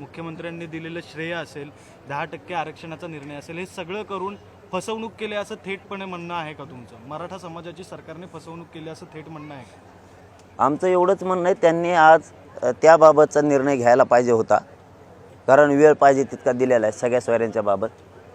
मुख्यमंत्र्यांनी दिलेलं श्रेय असेल दहा टक्के आरक्षणाचा निर्णय असेल हे सगळं करून फसवणूक केली असं थेटपणे म्हणणं आहे का तुमचं? मराठा समाजाची सरकारने फसवणूक केली असं थेट म्हणणं आहे का? आमचं एवढंच म्हणणं आहे त्यांनी आज त्याबाबतचा निर्णय घ्यायला पाहिजे होता. कारण वेळ पाहिजे तितका दिलेला आहे सगळ्या सोयऱ्यांच्या बाबत.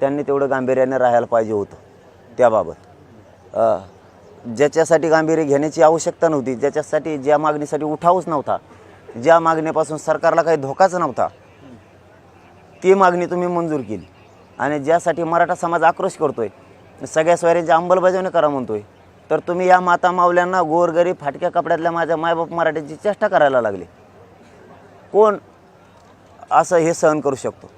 त्यांनी तेवढं गांभीर्याने राहायला पाहिजे होतं त्याबाबत. ज्याच्यासाठी गांभीर्य घेण्याची आवश्यकता नव्हती ज्याच्यासाठी ज्या मागणीसाठी उठावच नव्हता ज्या मागणीपासून सरकारला काही धोकाच नव्हता ती मागणी तुम्ही मंजूर केली. आणि ज्यासाठी मराठा समाज आक्रोश करतोय सगळ्या सोयऱ्यांची अंमलबजावणी करा म्हणतोय तर तुम्ही या माता मावल्यांना गोरगरीब फाटक्या कपड्यातल्या माझ्या मायबाप मराठ्यांची चेष्टा करायला लागले. कोण असं हे सहन करू शकतो?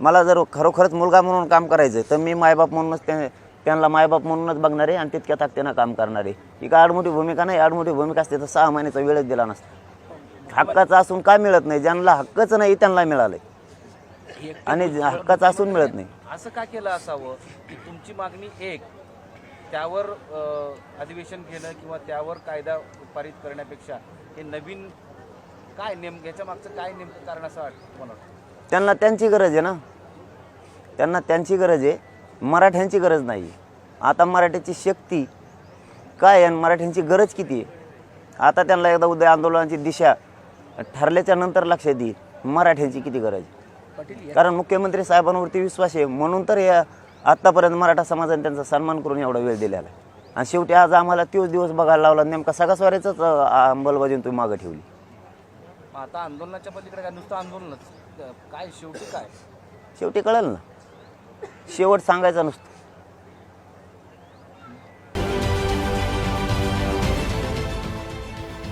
मला जर खरोखरच मुलगा म्हणून काम करायचं आहे, तर मी मायबाप म्हणूनच त्या त्यांना मायबाप म्हणूनच बघणार आहे आणि तितक्या ताकदीनं काम करणार. आहे ही काय आडमोठी भूमिका नाही आडमोठी भूमिका असते तर सहा महिन्याचा वेळच दिला नसता. हक्काचा असून काय मिळत नाही ज्यांना हक्कच नाही त्यांना मिळालंय. आणि हक्काचं असून मिळत नाही. असं का केलं असावं की तुमची मागणी एक त्यावर अधिवेशन घेणं किंवा त्यावर कायदा पारित करण्यापेक्षा हे नवीन काय नेम ह्याच्या मागचं काय नेमकं कारण असं वाटतं मला त्यांना त्यांची गरज आहे ना. त्यांना त्यांची गरज आहे. मराठ्यांची गरज नाही आता मराठ्याची शक्ती काय आणि मराठ्यांची गरज किती आहे? आता त्यांना एकदा उद्या आंदोलनाची दिशा ठरल्याच्या नंतर लक्षात येईल मराठ्यांची किती गरज आहे. पाटील कारण मुख्यमंत्री साहेबांवरती विश्वास आहे. म्हणून तर या आत्तापर्यंत मराठा समाजाने त्यांचा सन्मान करून एवढा वेळ दिलेला आहे. आणि शेवटी आज आम्हाला तोच दिवस बघायला लावला. नेमका सगळ्या स्वाऱ्याचंच अंमलबजावणी तुम्ही मागं ठेवली. आता आंदोलनाच्या पलीकडे काय? नुसतं आंदोलनच. काय शेवटी काय? शेवटी कळेल ना. शेवट सांगायचा नुसतं.